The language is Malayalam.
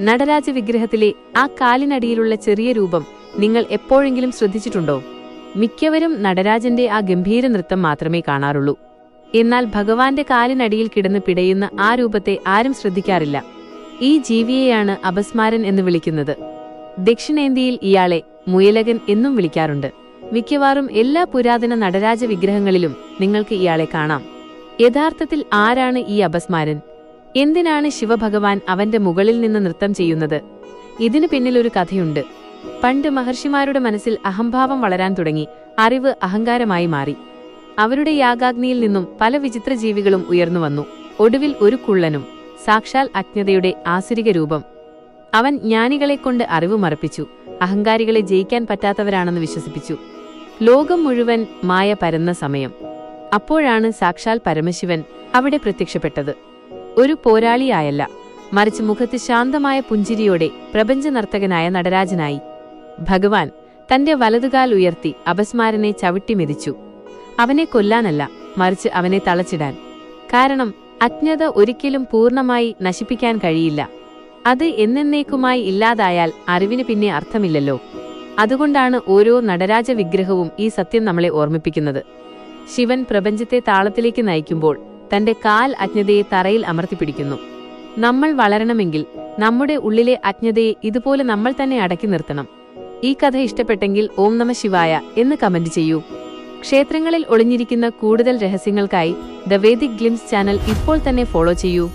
നടരാജ വിഗ്രഹത്തിലെ ആ കാലിനടിയിലുള്ള ചെറിയ രൂപം നിങ്ങൾ എപ്പോഴെങ്കിലും ശ്രദ്ധിച്ചിട്ടുണ്ടോ? മിക്കവരും നടരാജന്റെ ആ ഗംഭീര നൃത്തം മാത്രമേ കാണാറുള്ളൂ. എന്നാൽ ഭഗവാന്റെ കാലിനടിയിൽ കിടന്ന് പിടയുന്ന ആ രൂപത്തെ ആരും ശ്രദ്ധിക്കാറില്ല. ഈ ജീവിയെയാണ് അപസ്മാരൻ എന്ന് വിളിക്കുന്നത്. ദക്ഷിണേന്ത്യയിൽ ഇയാളെ മുയലകൻ എന്നും വിളിക്കാറുണ്ട്. മിക്കവാറും എല്ലാ പുരാതന നടരാജ വിഗ്രഹങ്ങളിലും നിങ്ങൾക്ക് ഇയാളെ കാണാം. യഥാർത്ഥത്തിൽ ആരാണ് ഈ അപസ്മാരൻ? എന്തിനാണ് ശിവഭഗവാൻ അവന്റെ മുകളിൽ നിന്ന് നൃത്തം ചെയ്യുന്നത്? ഇതിനു പിന്നിലൊരു കഥയുണ്ട്. പണ്ട് മഹർഷിമാരുടെ മനസ്സിൽ അഹംഭാവം വളരാൻ തുടങ്ങി അറിവ് അഹങ്കാരമായി മാറി. അവരുടെ യാഗാഗ്നിയിൽ നിന്നും പല വിചിത്ര ജീവികളും ഉയർന്നു വന്നു. ഒടുവിൽ ഒരു കുള്ളനും സാക്ഷാൽ അജ്ഞതയുടെ ആസുരിക രൂപം. അവൻ ജ്ഞാനികളെക്കൊണ്ട് അറിവ് മറപ്പിച്ചു അഹങ്കാരികളെ ജയിക്കാൻ പറ്റാത്തവരാണെന്ന് വിശ്വസിപ്പിച്ചു. ലോകം മുഴുവൻ മായ പരന്ന സമയം. അപ്പോഴാണ് സാക്ഷാൽ പരമശിവൻ അവിടെ പ്രത്യക്ഷപ്പെട്ടത്. ഒരു പോരാളിയായല്ല. മറിച്ച് മുഖത്ത് ശാന്തമായ പുഞ്ചിരിയോടെ പ്രപഞ്ച നർത്തകനായ നടരാജനായി. ഭഗവാൻ തന്റെ വലതുകാൽ ഉയർത്തി അപസ്മാരനെ ചവിട്ടി മെതിച്ചു. അവനെ കൊല്ലാനല്ല മറിച്ച് അവനെ തളച്ചിടാൻ. കാരണം അജ്ഞത ഒരിക്കലും പൂർണമായി നശിപ്പിക്കാൻ കഴിയില്ല. അത് എന്നേക്കുമായി ഇല്ലാതായാൽ അറിവിന് പിന്നെ അർത്ഥമില്ലല്ലോ. അതുകൊണ്ടാണ് ഓരോ നടരാജ വിഗ്രഹവും ഈ സത്യം നമ്മളെ ഓർമ്മിപ്പിക്കുന്നത്. ശിവൻ പ്രപഞ്ചത്തെ താളത്തിലേക്ക് നയിക്കുമ്പോൾ തന്റെ കാൽ അജ്ഞതയെ തറയിൽ അമർത്തിപ്പിടിക്കുന്നു. നമ്മൾ വളരണമെങ്കിൽ നമ്മുടെ ഉള്ളിലെ അജ്ഞതയെ ഇതുപോലെ നമ്മൾ തന്നെ അടക്കി നിർത്തണം. ഈ കഥ ഇഷ്ടപ്പെട്ടെങ്കിൽ ഓം നമ ശിവായ എന്ന് കമന്റ് ചെയ്യൂ. ക്ഷേത്രങ്ങളിൽ ഒളിഞ്ഞിരിക്കുന്ന കൂടുതൽ രഹസ്യങ്ങൾക്കായി ദ വേദിക് ഗ്ലിംസ് ചാനൽ ഇപ്പോൾ തന്നെ ഫോളോ ചെയ്യൂ.